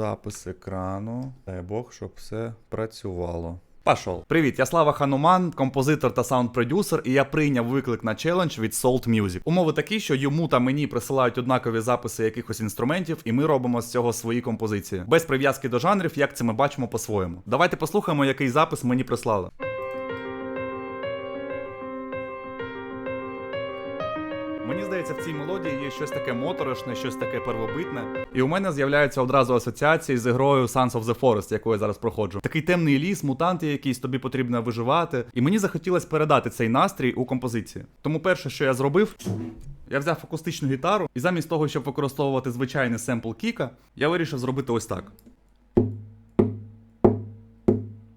запис екрану. Дай Бог, щоб все працювало. Пашов. Привіт, я Слава Хануман, композитор та саунд-продюсер, і я прийняв виклик на челендж від Salt Music. Умови такі, що йому та мені присилають однакові записи якихось інструментів, і ми робимо з цього свої композиції. Без прив'язки до жанрів, як це ми бачимо по-своєму. Давайте послухаємо, який запис мені прислали. Здається, в цій мелодії є щось таке моторошне, щось таке первобитне. І у мене з'являються одразу асоціації з ігрою Sons of the Forest, яку я зараз проходжу. Такий темний ліс, мутанти якісь, тобі потрібно виживати. І мені захотілося передати цей настрій у композиції. Тому перше, що я зробив. Я взяв акустичну гітару, і замість того, щоб використовувати звичайний семпл кіка, я вирішив зробити ось так.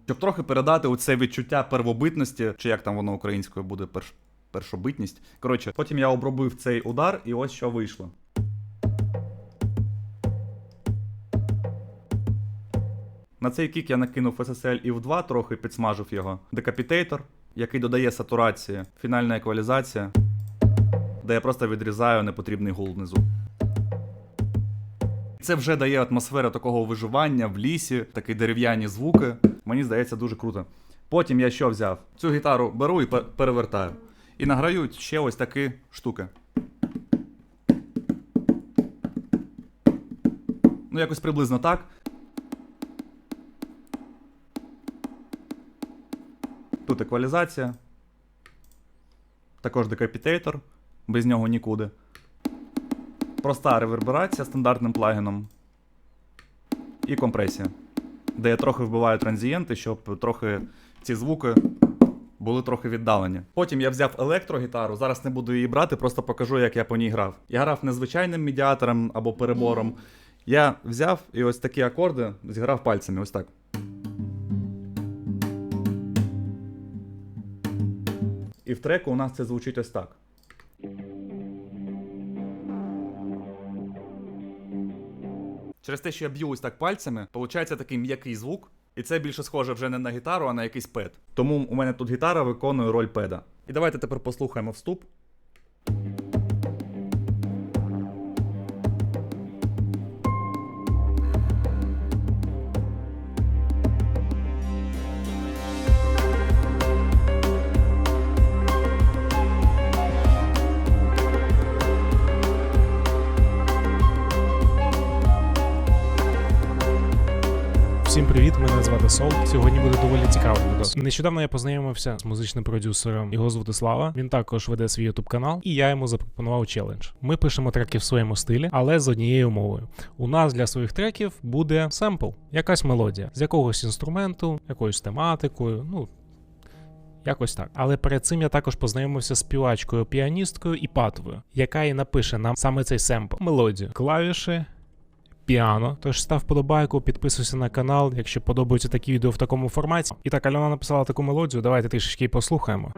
Щоб трохи передати оце відчуття первобитності, чи як там воно українською буде перш... першобитність. Коротше, потім я обробив цей удар, і ось що вийшло. На цей кік я накинув SSL EV 2, трохи підсмажив його. Декапітейтор, який додає сатурації, фінальна еквалізація, де я просто відрізаю непотрібний гул внизу. Це вже дає атмосферу такого виживання в лісі, такі дерев'яні звуки. Мені здається, дуже круто. Потім я що взяв? Цю гітару беру і перевертаю. І награю ще ось такі штуки. Ну, якось приблизно так. Тут еквалізація. Також декапітейтор. Без нього нікуди. Проста реверберація стандартним плагіном. І компресія. Де я трохи вбиваю транзієнти, щоб трохи ці звуки були трохи віддалені. Потім я взяв електрогітару, зараз не буду її брати, просто покажу, як я по ній грав. Я грав не звичайним медіатором або перебором. Я взяв і ось такі акорди зіграв пальцями, ось так. І в треку у нас це звучить ось так. Через те, що я б'ю ось так пальцями, виходить такий м'який звук, і це більше схоже вже не на гітару, а на якийсь пед. Тому у мене тут гітара виконує роль педа. І давайте тепер послухаємо вступ. Мене Сол. Сьогодні буде доволі цікавий відос. Нещодавно я познайомився з музичним продюсером. Його звати Слава. Він також веде свій ютуб канал, і я йому запропонував челендж. Ми пишемо треки в своєму стилі, але з однією умовою. У нас для своїх треків буде семпл, якась мелодія з якогось інструменту, якоюсь тематикою. Ну. Якось так. Але перед цим я також познайомився з співачкою, піаністкою і патовою, яка і напише нам саме цей семпл, мелодію, клавіші, піано. Тож став вподобайку, підписуйся на канал, якщо подобаються такі відео в такому форматі. І так, Альона написала таку мелодію, давайте трішечки послухаємо.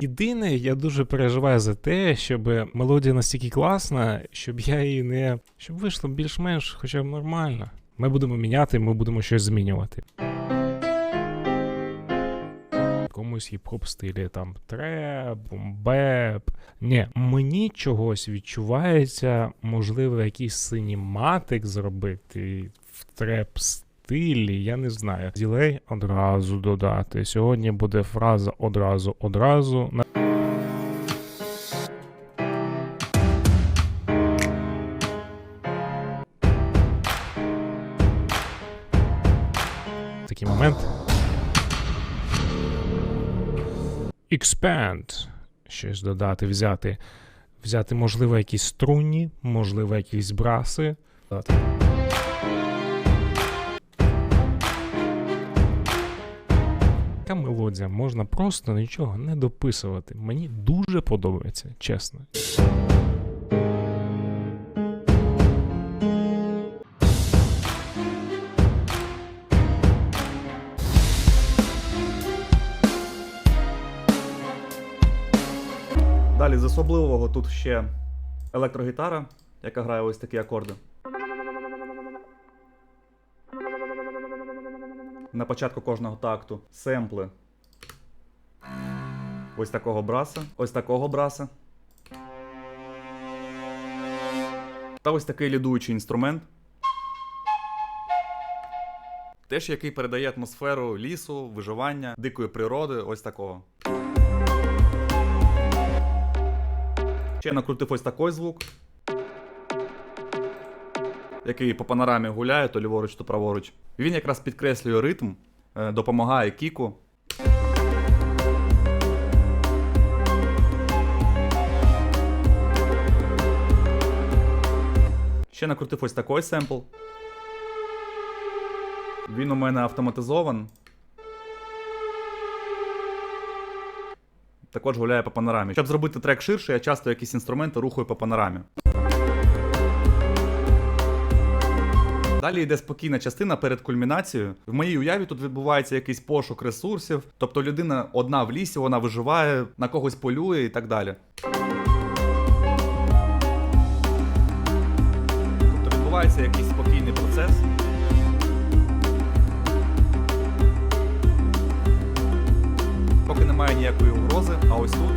Єдине, я дуже переживаю за те, щоб мелодія настільки класна, щоб я її не. щоб вийшло більш-менш хоча б нормально. Ми будемо міняти, ми будемо щось змінювати. Комусь хіп-хоп стилі там треп, бомбеп. Ні, мені чогось відчувається, можливо, якийсь синематик зробити в треп стилі, я не знаю. Ділей одразу додати. Сьогодні буде фраза одразу, одразу. Expand. Щось додати, взяти. Взяти, можливо, якісь струнні, можливо, якісь браси. Така мелодія, можна просто нічого не дописувати. Мені дуже подобається, чесно. Особливого тут ще електрогітара, яка грає ось такі акорди. На початку кожного такту семпли. Ось такого браса, ось такого браса. Та ось такий лідуючий інструмент. Теж який передає атмосферу лісу, виживання, дикої природи, ось такого. Ще накрутив ось такий звук. Який по панорамі гуляє, то ліворуч, то праворуч. Він якраз підкреслює ритм, е, допомагає кіку. Ще накрутив ось такий семпл. Він у мене автоматизован. Також гуляє по панорамі. Щоб зробити трек ширше, я часто якісь інструменти рухаю по панорамі. Далі йде спокійна частина перед кульмінацією. В моїй уяві тут відбувається якийсь пошук ресурсів, тобто людина одна в лісі, вона виживає, на когось полює і так далі. Тобто відбувається якийсь спокійний процес. Немає ніякої угрози, а ось тут.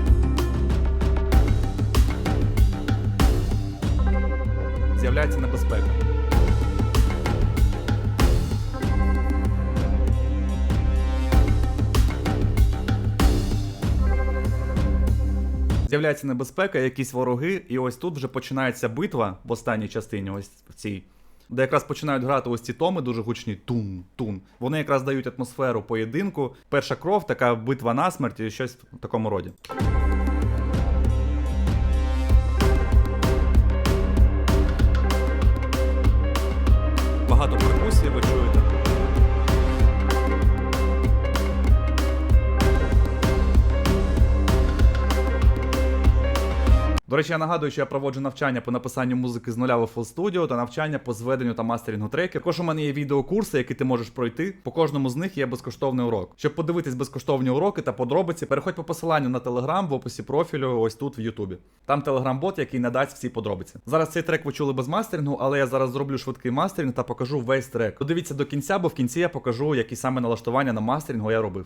З'являється небезпека. З'являється небезпека, якісь вороги, і ось тут вже починається битва в останній частині, ось в цій. Де якраз починають грати ось ці томи дуже гучні тун, тун. Вони якраз дають атмосферу поєдинку. Перша кров, така битва на смерть і щось в такому роді. Речі, я нагадую, що я проводжу навчання по написанню музики з нуля в FL Studio та навчання по зведенню та мастерінгу треків. Також у мене є відеокурси, які ти можеш пройти. По кожному з них є безкоштовний урок. Щоб подивитись безкоштовні уроки та подробиці, переходь по посиланню на Telegram в описі профілю, ось тут в Ютубі. Там телеграм-бот, який надасть всі подробиці. Зараз цей трек ви чули без мастерингу, але я зараз зроблю швидкий мастеринг та покажу весь трек. Додивіться до кінця, бо в кінці я покажу, які саме налаштування на мастерингу я робив.